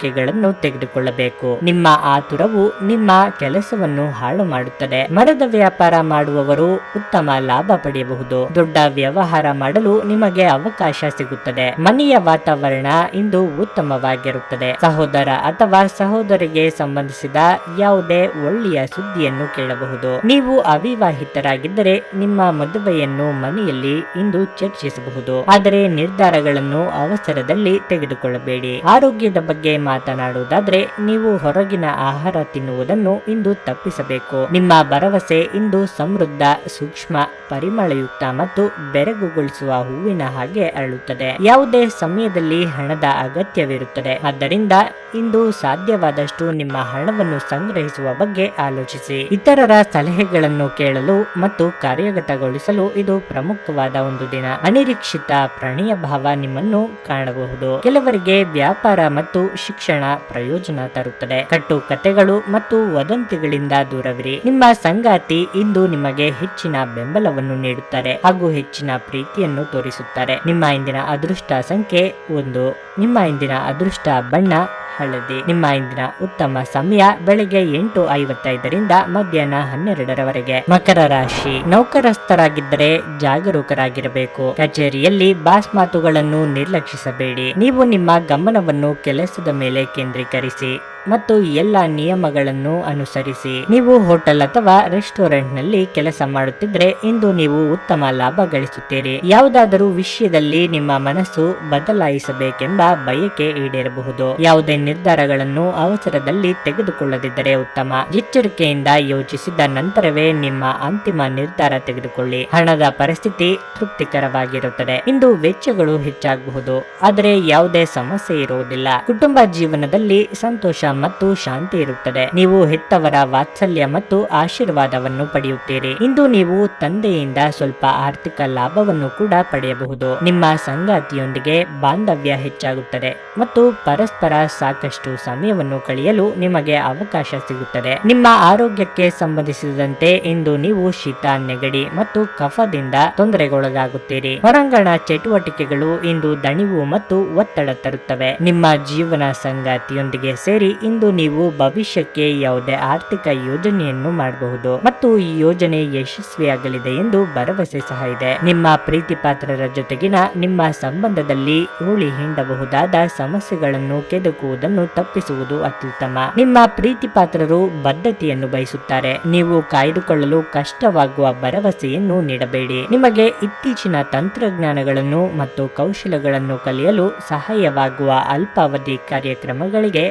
ಮುನ್ನೆಚ್ಚರಿಕೆಗಳನ್ನು ತೆಗೆದುಕೊಳ್ಳಬೇಕು. ನಿಮ್ಮ ಆತುರವು ನಿಮ್ಮ ಕೆಲಸವನ್ನು ಹಾಳು ಮಾಡುತ್ತದೆ. ಮರದ ವ್ಯಾಪಾರ ಮಾಡುವವರು ಉತ್ತಮ ಲಾಭ ಪಡೆಯಬಹುದು. ದೊಡ್ಡ ವ್ಯವಹಾರ ಮಾಡಲು ನಿಮಗೆ ಅವಕಾಶ ಸಿಗುತ್ತದೆ. ಮನೆಯ ವಾತಾವರಣ ಇಂದು ಉತ್ತಮವಾಗಿರುತ್ತದೆ. ಸಹೋದರ ಅಥವಾ ಸಹೋದರಿಗೆ ಸಂಬಂಧಿಸಿದ ಯಾವುದೇ ಒಳ್ಳೆಯ ಸುದ್ದಿಯನ್ನು ಕೇಳಬಹುದು. ನೀವು ಅವಿವಾಹಿತರಾಗಿದ್ದರೆ ನಿಮ್ಮ ಮದುವೆಯನ್ನು ಮನೆಯಲ್ಲಿ ಇಂದು ಚರ್ಚಿಸಬಹುದು. ಆದರೆ ನಿರ್ಧಾರಗಳನ್ನು ಅವಸರದಲ್ಲಿ ತೆಗೆದುಕೊಳ್ಳಬೇಡಿ. ಆರೋಗ್ಯದ ಬಗ್ಗೆ ಮಾತನಾಡುವುದಾದ್ರೆ, ನೀವು ಹೊರಗಿನ ಆಹಾರ ತಿನ್ನುವುದನ್ನು ಇಂದು ತಪ್ಪಿಸಬೇಕು. ನಿಮ್ಮ ಭರವಸೆ ಇಂದು ಸಮೃದ್ಧ, ಸೂಕ್ಷ್ಮ, ಪರಿಮಳಯುಕ್ತ ಮತ್ತು ಬೆರಗುಗೊಳಿಸುವ ಹೂವಿನ ಹಾಗೆ ಅರಳುತ್ತದೆ. ಯಾವುದೇ ಸಮಯದಲ್ಲಿ ಹಣದ ಅಗತ್ಯವಿರುತ್ತದೆ. ಆದ್ದರಿಂದ ಇಂದು ಸಾಧ್ಯವಾದಷ್ಟು ನಿಮ್ಮ ಹಣವನ್ನು ಸಂಗ್ರಹಿಸುವ ಬಗ್ಗೆ ಆಲೋಚಿಸಿ. ಇತರರ ಸಲಹೆಗಳನ್ನು ಕೇಳಲು ಮತ್ತು ಕಾರ್ಯಗತಗೊಳಿಸಲು ಇದು ಪ್ರಮುಖವಾದ ಒಂದು ದಿನ. ಅನಿರೀಕ್ಷಿತ ಪ್ರಣಯ ಭಾವ ನಿಮ್ಮನ್ನು ಕಾಣಬಹುದು. ಕೆಲವರಿಗೆ ವ್ಯಾಪಾರ ಮತ್ತು ಶಿಕ್ಷಣ ಪ್ರಯೋಜನ ತರುತ್ತದೆ. ಕಟ್ಟು ಕತೆಗಳು ಮತ್ತು ವದಂತಿಗಳಿಂದ ದೂರವಿರಿ. ನಿಮ್ಮ ಸಂಗಾತಿ ಇಂದು ನಿಮಗೆ ಹೆಚ್ಚಿನ ಬೆಂಬಲವನ್ನು ನೀಡುತ್ತಾರೆ ಹಾಗೂ ಹೆಚ್ಚಿನ ಪ್ರೀತಿಯನ್ನು ತೋರಿಸುತ್ತಾರೆ ನಿಮ್ಮ ಇಂದಿನ ಅದೃಷ್ಟ ಸಂಖ್ಯೆ ಒಂದು. ನಿಮ್ಮ ಇಂದಿನ ಅದೃಷ್ಟ ಬಣ್ಣ ಹಳದಿ. ನಿಮ್ಮ ಇಂದಿನ ಉತ್ತಮ ಸಮಯ ಬೆಳಿಗ್ಗೆ ಎಂಟು ಐವತ್ತೈದರಿಂದ ಮಧ್ಯಾಹ್ನ ಹನ್ನೆರಡರವರೆಗೆ. ಮಕರ ರಾಶಿ. ನೌಕರಸ್ಥರಾಗಿದ್ದರೆ ಜಾಗರೂಕರಾಗಿರಬೇಕು. ಕಚೇರಿಯಲ್ಲಿ ಬಾಸ್ ಮಾತುಗಳನ್ನು ನಿರ್ಲಕ್ಷಿಸಬೇಡಿ. ನೀವು ನಿಮ್ಮ ಗಮನವನ್ನು ಕೆಲಸದ ಮೇಲೆ ಕೇಂದ್ರೀಕರಿಸಿ ಮತ್ತು ಎಲ್ಲ ನಿಯಮಗಳನ್ನು ಅನುಸರಿಸಿ. ನೀವು ಹೋಟೆಲ್ ಅಥವಾ ರೆಸ್ಟೋರೆಂಟ್ನಲ್ಲಿ ಕೆಲಸ ಮಾಡುತ್ತಿದ್ರೆ ಇಂದು ನೀವು ಉತ್ತಮ ಲಾಭ ಗಳಿಸುತ್ತೀರಿ. ಯಾವುದಾದರೂ ವಿಷಯದಲ್ಲಿ ನಿಮ್ಮ ಮನಸ್ಸು ಬದಲಾಯಿಸಬೇಕೆಂಬ ಬಯಕೆ ಈಡೇರಬಹುದು. ಯಾವುದೇ ನಿರ್ಧಾರಗಳನ್ನು ಅವಸರದಲ್ಲಿ ತೆಗೆದುಕೊಳ್ಳದಿದ್ದರೆ ಉತ್ತಮ. ಎಚ್ಚರಿಕೆಯಿಂದ ಯೋಚಿಸಿದ ನಂತರವೇ ನಿಮ್ಮ ಅಂತಿಮ ನಿರ್ಧಾರ ತೆಗೆದುಕೊಳ್ಳಿ. ಹಣದ ಪರಿಸ್ಥಿತಿ ತೃಪ್ತಿಕರವಾಗಿರುತ್ತದೆ. ಇಂದು ವೆಚ್ಚಗಳು ಹೆಚ್ಚಾಗಬಹುದು. ಆದರೆ ಯಾವುದೇ ಸಮಸ್ಯೆ ಇರುವುದಿಲ್ಲ. ಕುಟುಂಬ ಜೀವನದಲ್ಲಿ ಸಂತೋಷ ಮತ್ತು ಶಾಂತಿ ಇರುತ್ತದೆ. ನೀವು ಹೆತ್ತವರ ವಾತ್ಸಲ್ಯ ಮತ್ತು ಆಶೀರ್ವಾದವನ್ನು ಪಡೆಯುತ್ತೀರಿ. ಇಂದು ನೀವು ತಂದೆಯಿಂದ ಸ್ವಲ್ಪ ಆರ್ಥಿಕ ಲಾಭವನ್ನು ಕೂಡ ಪಡೆಯಬಹುದು. ನಿಮ್ಮ ಸಂಗಾತಿಯೊಂದಿಗೆ ಬಾಂಧವ್ಯ ಹೆಚ್ಚಾಗುತ್ತದೆ ಮತ್ತು ಪರಸ್ಪರ ಸಾಕಷ್ಟು ಸಮಯವನ್ನು ಕಳೆಯಲು ನಿಮಗೆ ಅವಕಾಶ ಸಿಗುತ್ತದೆ. ನಿಮ್ಮ ಆರೋಗ್ಯಕ್ಕೆ ಸಂಬಂಧಿಸಿದಂತೆ ಇಂದು ನೀವು ಶೀತ, ನೆಗಡಿ ಮತ್ತು ಕಫದಿಂದ ತೊಂದರೆಗೊಳಗಾಗುತ್ತೀರಿ. ಹೊರಾಂಗಣ ಚಟುವಟಿಕೆಗಳು ಇಂದು ದಣಿವು ಮತ್ತು ಒತ್ತಡ ತರುತ್ತವೆ. ನಿಮ್ಮ ಜೀವನ ಸಂಗಾತಿಯೊಂದಿಗೆ ಸೇರಿ ಇಂದು ನೀವು ಭವಿಷ್ಯಕ್ಕೆ ಯಾವುದೇ ಆರ್ಥಿಕ ಯೋಜನೆಯನ್ನು ಮಾಡಬಹುದು ಮತ್ತು ಈ ಯೋಜನೆ ಯಶಸ್ವಿಯಾಗಲಿದೆ ಎಂದು ಭರವಸೆ ಸಹ ಇದೆ. ನಿಮ್ಮ ಪ್ರೀತಿ ಪಾತ್ರರ ಜೊತೆಗಿನ ನಿಮ್ಮ ಸಂಬಂಧದಲ್ಲಿ ಹೂಳಿ ಹಿಂಡಬಹುದಾದ ಸಮಸ್ಯೆಗಳನ್ನು ಕೆದಕುವುದನ್ನು ತಪ್ಪಿಸುವುದು ಅತ್ಯುತ್ತಮ. ನಿಮ್ಮ ಪ್ರೀತಿ ಪಾತ್ರರು ಬದ್ಧತೆಯನ್ನು ಬಯಸುತ್ತಾರೆ. ನೀವು ಕಾಯ್ದುಕೊಳ್ಳಲು ಕಷ್ಟವಾಗುವ ಭರವಸೆಯನ್ನು ನೀಡಬೇಡಿ. ನಿಮಗೆ ಇತ್ತೀಚಿನ ತಂತ್ರಜ್ಞಾನಗಳನ್ನು ಮತ್ತು ಕೌಶಲಗಳನ್ನು ಕಲಿಯಲು ಸಹಾಯವಾಗುವ ಅಲ್ಪಾವಧಿ ಕಾರ್ಯಕ್ರಮಗಳಿಗೆ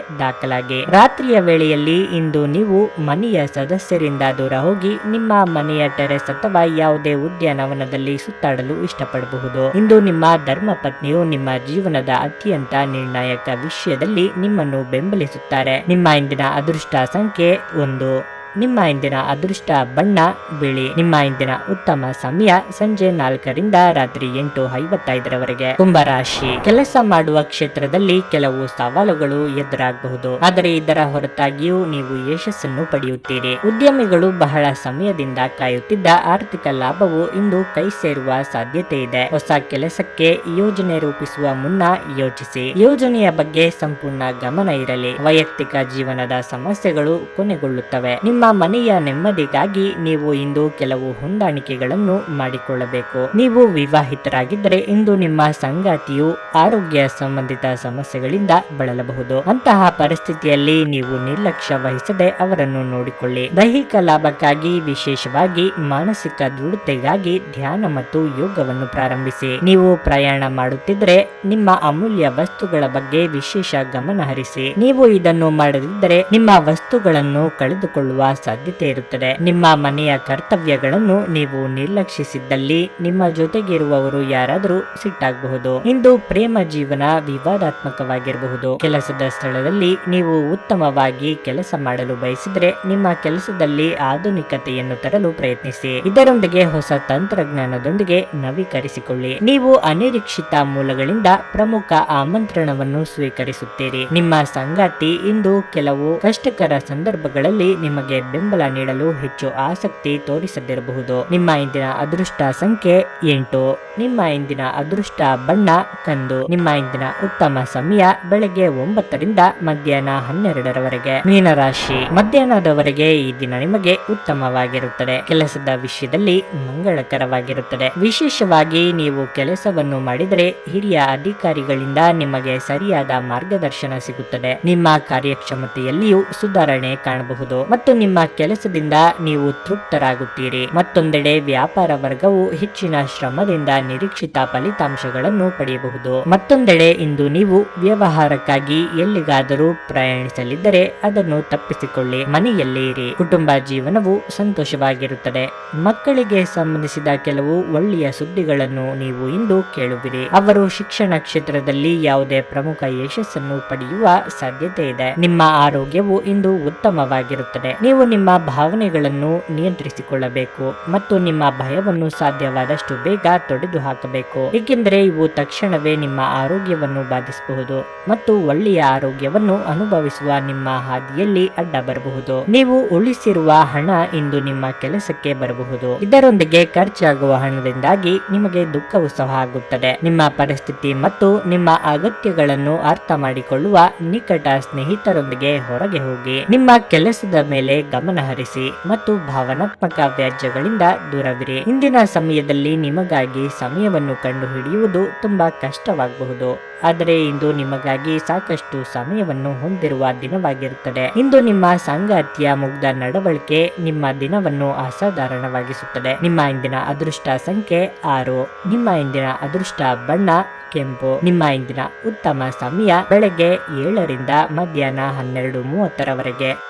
ದಾಖಲಾಗಿ ರಾತ್ರಿಯ ವೇಳೆಯಲ್ಲಿ ಇಂದು ನೀವು ಮನೆಯ ಸದಸ್ಯರಿಂದ ದೂರ ಹೋಗಿ ನಿಮ್ಮ ಮನೆಯ ಟೆರೆಸ್ ಅಥವಾ ಯಾವುದೇ ಉದ್ಯಾನವನದಲ್ಲಿ ಸುತ್ತಾಡಲು ಇಷ್ಟಪಡಬಹುದು. ಇಂದು ನಿಮ್ಮ ಧರ್ಮ ಪತ್ನಿಯು ನಿಮ್ಮ ಜೀವನದ ಅತ್ಯಂತ ನಿರ್ಣಾಯಕ ವಿಷಯದಲ್ಲಿ ನಿಮ್ಮನ್ನು ಬೆಂಬಲಿಸುತ್ತಾರೆ. ನಿಮ್ಮ ಇಂದಿನ ಅದೃಷ್ಟ ಸಂಖ್ಯೆ ಒಂದು. ನಿಮ್ಮ ಇಂದಿನ ಅದೃಷ್ಟ ಬಣ್ಣ, ಬಿಳಿ. ನಿಮ್ಮ ಇಂದಿನ ಉತ್ತಮ ಸಮಯ ಸಂಜೆ ನಾಲ್ಕರಿಂದ ರಾತ್ರಿ ಎಂಟು ಐವತ್ತೈದರವರೆಗೆ. ಕುಂಭರಾಶಿ. ಕೆಲಸ ಮಾಡುವ ಕ್ಷೇತ್ರದಲ್ಲಿ ಕೆಲವು ಸವಾಲುಗಳು ಎದುರಾಗಬಹುದು. ಆದರೆ ಇದರ ಹೊರತಾಗಿಯೂ ನೀವು ಯಶಸ್ಸನ್ನು ಪಡೆಯುತ್ತೀರಿ. ಉದ್ಯಮಿಗಳು ಬಹಳ ಸಮಯದಿಂದ ಕಾಯುತ್ತಿದ್ದ ಆರ್ಥಿಕ ಲಾಭವು ಇಂದು ಕೈ ಸೇರುವ ಸಾಧ್ಯತೆ ಇದೆ. ಹೊಸ ಕೆಲಸಕ್ಕೆ ಯೋಜನೆ ರೂಪಿಸುವ ಮುನ್ನ ಯೋಚಿಸಿ. ಯೋಜನೆಯ ಬಗ್ಗೆ ಸಂಪೂರ್ಣ ಗಮನ ಇರಲಿ. ವೈಯಕ್ತಿಕ ಜೀವನದ ಸಮಸ್ಯೆಗಳು ಕೊನೆಗೊಳ್ಳುತ್ತವೆ. ನಿಮ್ಮ ಮನೆಯ ನೆಮ್ಮದಿಗಾಗಿ ನೀವು ಇಂದು ಕೆಲವು ಹೊಂದಾಣಿಕೆಗಳನ್ನು ಮಾಡಿಕೊಳ್ಳಬೇಕು. ನೀವು ವಿವಾಹಿತರಾಗಿದ್ದರೆ ಇಂದು ನಿಮ್ಮ ಸಂಗಾತಿಯು ಆರೋಗ್ಯ ಸಂಬಂಧಿತ ಸಮಸ್ಯೆಗಳಿಂದ ಬಳಲಬಹುದು. ಅಂತಹ ಪರಿಸ್ಥಿತಿಯಲ್ಲಿ ನೀವು ನಿರ್ಲಕ್ಷ್ಯ ವಹಿಸದೆ ಅವರನ್ನು ನೋಡಿಕೊಳ್ಳಿ. ದೈಹಿಕ ಲಾಭಕ್ಕಾಗಿ, ವಿಶೇಷವಾಗಿ ಮಾನಸಿಕ ದೃಢತೆಗಾಗಿ ಧ್ಯಾನ ಮತ್ತು ಯೋಗವನ್ನು ಪ್ರಾರಂಭಿಸಿ. ನೀವು ಪ್ರಯಾಣ ಮಾಡುತ್ತಿದ್ದರೆ ನಿಮ್ಮ ಅಮೂಲ್ಯ ವಸ್ತುಗಳ ಬಗ್ಗೆ ವಿಶೇಷ ಗಮನ ಹರಿಸಿ ನೀವು ಇದನ್ನು ಮಾಡದಿದ್ದರೆ ನಿಮ್ಮ ವಸ್ತುಗಳನ್ನು ಕಳೆದುಕೊಳ್ಳುವ ಸಾಧ್ಯತೆ ಇರುತ್ತದೆ ನಿಮ್ಮ ಮನೆಯ ಕರ್ತವ್ಯಗಳನ್ನು ನೀವು ನಿರ್ಲಕ್ಷಿಸಿದ್ದಲ್ಲಿ ನಿಮ್ಮ ಜೊತೆಗಿರುವವರು ಯಾರಾದರೂ ಸಿಟ್ಟಾಗಬಹುದು. ಇಂದು ಪ್ರೇಮ ಜೀವನ ವಿವಾದಾತ್ಮಕವಾಗಿರಬಹುದು. ಕೆಲಸದ ಸ್ಥಳದಲ್ಲಿ ನೀವು ಉತ್ತಮವಾಗಿ ಕೆಲಸ ಮಾಡಲು ಬಯಸಿದ್ರೆ ನಿಮ್ಮ ಕೆಲಸದಲ್ಲಿ ಆಧುನಿಕತೆಯನ್ನು ತರಲು ಪ್ರಯತ್ನಿಸಿ. ಇದರೊಂದಿಗೆ ಹೊಸ ತಂತ್ರಜ್ಞಾನದೊಂದಿಗೆ ನವೀಕರಿಸಿಕೊಳ್ಳಿ. ನೀವು ಅನಿರೀಕ್ಷಿತ ಮೂಲಗಳಿಂದ ಪ್ರಮುಖ ಆಮಂತ್ರಣವನ್ನು ಸ್ವೀಕರಿಸುತ್ತೀರಿ. ನಿಮ್ಮ ಸಂಗಾತಿ ಇಂದು ಕೆಲವು ಕಷ್ಟಕರ ಸಂದರ್ಭಗಳಲ್ಲಿ ನಿಮಗೆ ಬೆಂಬಲ ನೀಡಲು ಹೆಚ್ಚು ಆಸಕ್ತಿ ತೋರಿಸದಿರಬಹುದು. ನಿಮ್ಮ ಇಂದಿನ ಅದೃಷ್ಟ ಸಂಖ್ಯೆ ಎಂಟು. ನಿಮ್ಮ ಇಂದಿನ ಅದೃಷ್ಟ ಬಣ್ಣ ಕಂದು. ನಿಮ್ಮ ಇಂದಿನ ಉತ್ತಮ ಸಮಯ ಬೆಳಗ್ಗೆ ಒಂಬತ್ತರಿಂದ ಮಧ್ಯಾಹ್ನ ಹನ್ನೆರಡರವರೆಗೆ. ಮೀನರಾಶಿ ಮಧ್ಯಾಹ್ನದವರೆಗೆ ಈ ದಿನ ನಿಮಗೆ ಉತ್ತಮವಾಗಿರುತ್ತದೆ. ಕೆಲಸದ ವಿಷಯದಲ್ಲಿ ಮಂಗಳಕರವಾಗಿರುತ್ತದೆ. ವಿಶೇಷವಾಗಿ ನೀವು ಕೆಲಸವನ್ನು ಮಾಡಿದರೆ ಹಿರಿಯ ಅಧಿಕಾರಿಗಳಿಂದ ನಿಮಗೆ ಸರಿಯಾದ ಮಾರ್ಗದರ್ಶನ ಸಿಗುತ್ತದೆ. ನಿಮ್ಮ ಕಾರ್ಯಕ್ಷಮತೆಯಲ್ಲಿಯೂ ಸುಧಾರಣೆ ಕಾಣಬಹುದು. ಮತ್ತು ಕೆಲಸದಿಂದ ನೀವು ತೃಪ್ತರಾಗುತ್ತೀರಿ. ಮತ್ತೊಂದೆಡೆ ವ್ಯಾಪಾರ ವರ್ಗವು ಹೆಚ್ಚಿನ ಶ್ರಮದಿಂದ ನಿರೀಕ್ಷಿತ ಫಲಿತಾಂಶಗಳನ್ನು ಪಡೆಯಬಹುದು. ಮತ್ತೊಂದೆಡೆ ಇಂದು ನೀವು ವ್ಯವಹಾರಕ್ಕಾಗಿ ಎಲ್ಲಿಗಾದರೂ ಪ್ರಯಾಣಿಸಲಿದ್ದರೆ ಅದನ್ನು ತಪ್ಪಿಸಿಕೊಳ್ಳಿ. ಮನೆಯಲ್ಲೇ ಇರಿ. ಕುಟುಂಬ ಜೀವನವು ಸಂತೋಷವಾಗಿರುತ್ತದೆ. ಮಕ್ಕಳಿಗೆ ಸಂಬಂಧಿಸಿದ ಕೆಲವು ಒಳ್ಳೆಯ ಸುದ್ದಿಗಳನ್ನು ನೀವು ಇಂದು ಕೇಳುವಿರಿ. ಅವರು ಶಿಕ್ಷಣ ಕ್ಷೇತ್ರದಲ್ಲಿ ಯಾವುದೇ ಪ್ರಮುಖ ಯಶಸ್ಸನ್ನು ಪಡೆಯುವ ಸಾಧ್ಯತೆ ಇದೆ ನಿಮ್ಮ ಆರೋಗ್ಯವು ಇಂದು ಉತ್ತಮವಾಗಿರುತ್ತದೆ. ನೀವು ನಿಮ್ಮ ಭಾವನೆಗಳನ್ನು ನಿಯಂತ್ರಿಸಿಕೊಳ್ಳಬೇಕು ಮತ್ತು ನಿಮ್ಮ ಭಯವನ್ನು ಸಾಧ್ಯವಾದಷ್ಟು ಬೇಗ ತೊಡೆದು ಹಾಕಬೇಕು ಏಕೆಂದರೆ ಇವು ತಕ್ಷಣವೇ ನಿಮ್ಮ ಆರೋಗ್ಯವನ್ನು ಬಾಧಿಸಬಹುದು ಮತ್ತು ಒಳ್ಳೆಯ ಆರೋಗ್ಯವನ್ನು ಅನುಭವಿಸುವ ನಿಮ್ಮ ಹಾದಿಯಲ್ಲಿ ಅಡ್ಡ ಬರಬಹುದು ನೀವು ಉಳಿಸಿರುವ ಹಣ ಇಂದು ನಿಮ್ಮ ಕೆಲಸಕ್ಕೆ ಬರಬಹುದು. ಇದರೊಂದಿಗೆ ಖರ್ಚಾಗುವ ಹಣದಿಂದಾಗಿ ನಿಮಗೆ ದುಃಖವು ಸಹ ಆಗುತ್ತದೆ. ನಿಮ್ಮ ಪರಿಸ್ಥಿತಿ ಮತ್ತು ನಿಮ್ಮ ಅಗತ್ಯಗಳನ್ನು ಅರ್ಥ ಮಾಡಿಕೊಳ್ಳುವ ನಿಕಟ ಸ್ನೇಹಿತರೊಂದಿಗೆ ಹೊರಗೆ ಹೋಗಿ. ನಿಮ್ಮ ಕೆಲಸದ ಮೇಲೆ ಗಮನ ಹರಿಸಿ ಮತ್ತು ಭಾವನಾತ್ಮಕ ವ್ಯಾಜ್ಯಗಳಿಂದ ದೂರವಿರಿ. ಇಂದಿನ ಸಮಯದಲ್ಲಿ ನಿಮಗಾಗಿ ಸಮಯವನ್ನು ಕಂಡುಹಿಡಿಯುವುದು ತುಂಬಾ ಕಷ್ಟವಾಗಬಹುದು. ಆದರೆ ಇಂದು ನಿಮಗಾಗಿ ಸಾಕಷ್ಟು ಸಮಯವನ್ನು ಹೊಂದಿರುವ ದಿನವಾಗಿರುತ್ತದೆ. ಇಂದು ನಿಮ್ಮ ಸಂಗಾತಿಯ ಮುಗ್ಧ ನಡವಳಿಕೆ ನಿಮ್ಮ ದಿನವನ್ನು ಅಸಾಧಾರಣವಾಗಿಸುತ್ತದೆ. ನಿಮ್ಮ ಇಂದಿನ ಅದೃಷ್ಟ ಸಂಖ್ಯೆ ಆರು. ನಿಮ್ಮ ಇಂದಿನ ಅದೃಷ್ಟ ಬಣ್ಣ ಕೆಂಪು. ನಿಮ್ಮ ಇಂದಿನ ಉತ್ತಮ ಸಮಯ ಬೆಳಗ್ಗೆ ಏಳರಿಂದ ಮಧ್ಯಾಹ್ನ ಹನ್ನೆರಡು ಮೂವತ್ತರವರೆಗೆ.